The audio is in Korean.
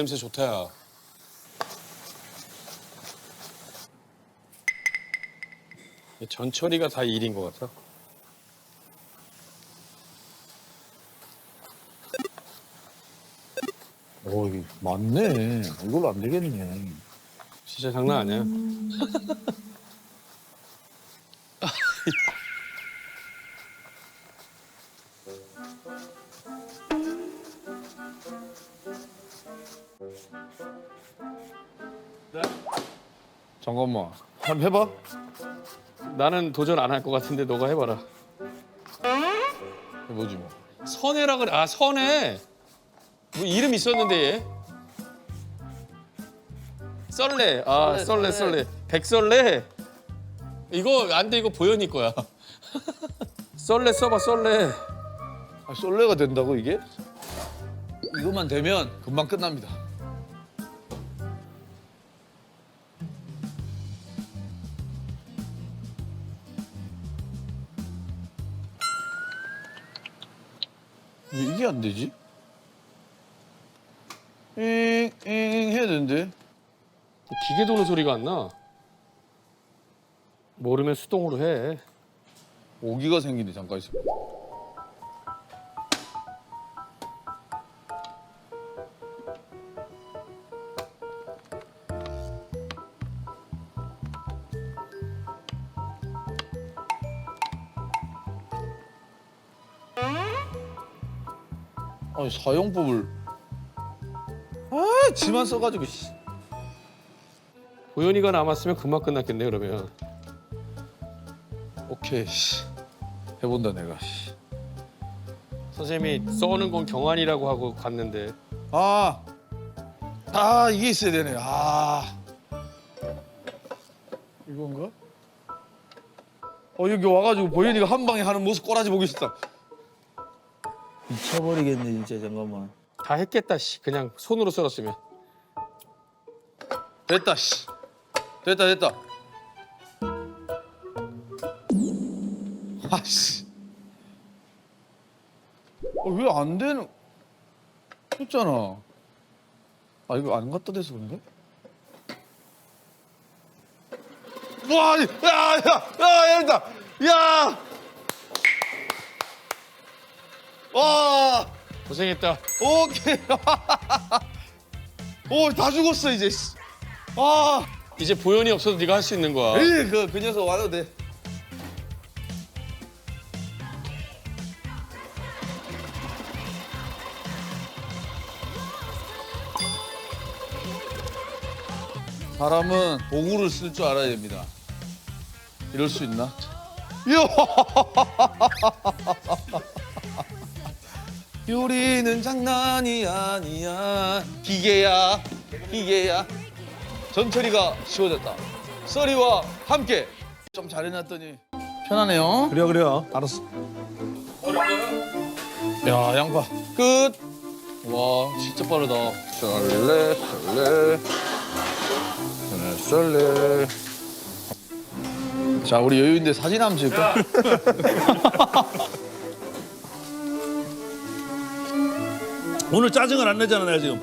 냄새 좋다 야. 전처리가 다 일인 것 같아. 오, 이게 맞네. 이걸로 안 되겠네. 진짜 장난 아니야. 잠깐만. 한번 해봐. 나는 도전 안 할 것 같은데 너가 해봐라. 해보지 뭐. 선혜라 그래. 아 선혜. 뭐 이름 있었는데 얘. 썰레. 아 썰레 썰레. 백설레. 이거 안 돼 이거 보현이 거야. 썰레 써봐 썰레. 아, 솔레가 된다고 이게? 이것만 되면 금방 끝납니다. 왜 이게 안 되지? 잉, 잉 해야 되는데. 기계 도는 소리가 안 나. 모르면 수동으로 해. 오기가 생기네, 잠깐 있어. 아니 사용법을 아 지만 써가지고 씨. 보현이가 남았으면 금방 끝났겠네 그러면. 오케이 씨. 해본다 내가 씨. 선생님이 써는 건 경환이라고 하고 갔는데 아, 아 이게 있어야 되네. 아, 이건가? 어 여기 와가지고 보현이가 한 방에 하는 모습 꼬라지 보기 싫다. 미쳐버리겠네 진짜 잠깐만. 다 했겠다 씨. 그냥 손으로 썰었으면. 됐다 씨. 됐다 됐다. 아씨. 어, 왜안 되는? 했잖아. 아 이거 안 갖다 대서 그런가? 와, 야, 야, 야, 열다, 야, 와, 고생했다. 오케이, 오, 다 죽었어 이제. 씨. 아, 이제 보현이 없어도 네가 할 수 있는 거야. 에이, 그, 그 녀석 와도 돼. 사람은 도구를 쓸 줄 알아야 됩니다. 이럴 수 있나? 이야! 요리는 장난이 아니야. 기계야, 기계야. 전철이가 쉬워졌다. 썰이와 함께 좀 잘해놨더니 편하네요. 그래 그래 알았어. 야 양파 끝. 와 진짜 빠르다. 썰레 썰레 썰레. 자 우리 여유인데 사진 한번 찍을까? 오늘 짜증을 안 내잖아 내가 지금.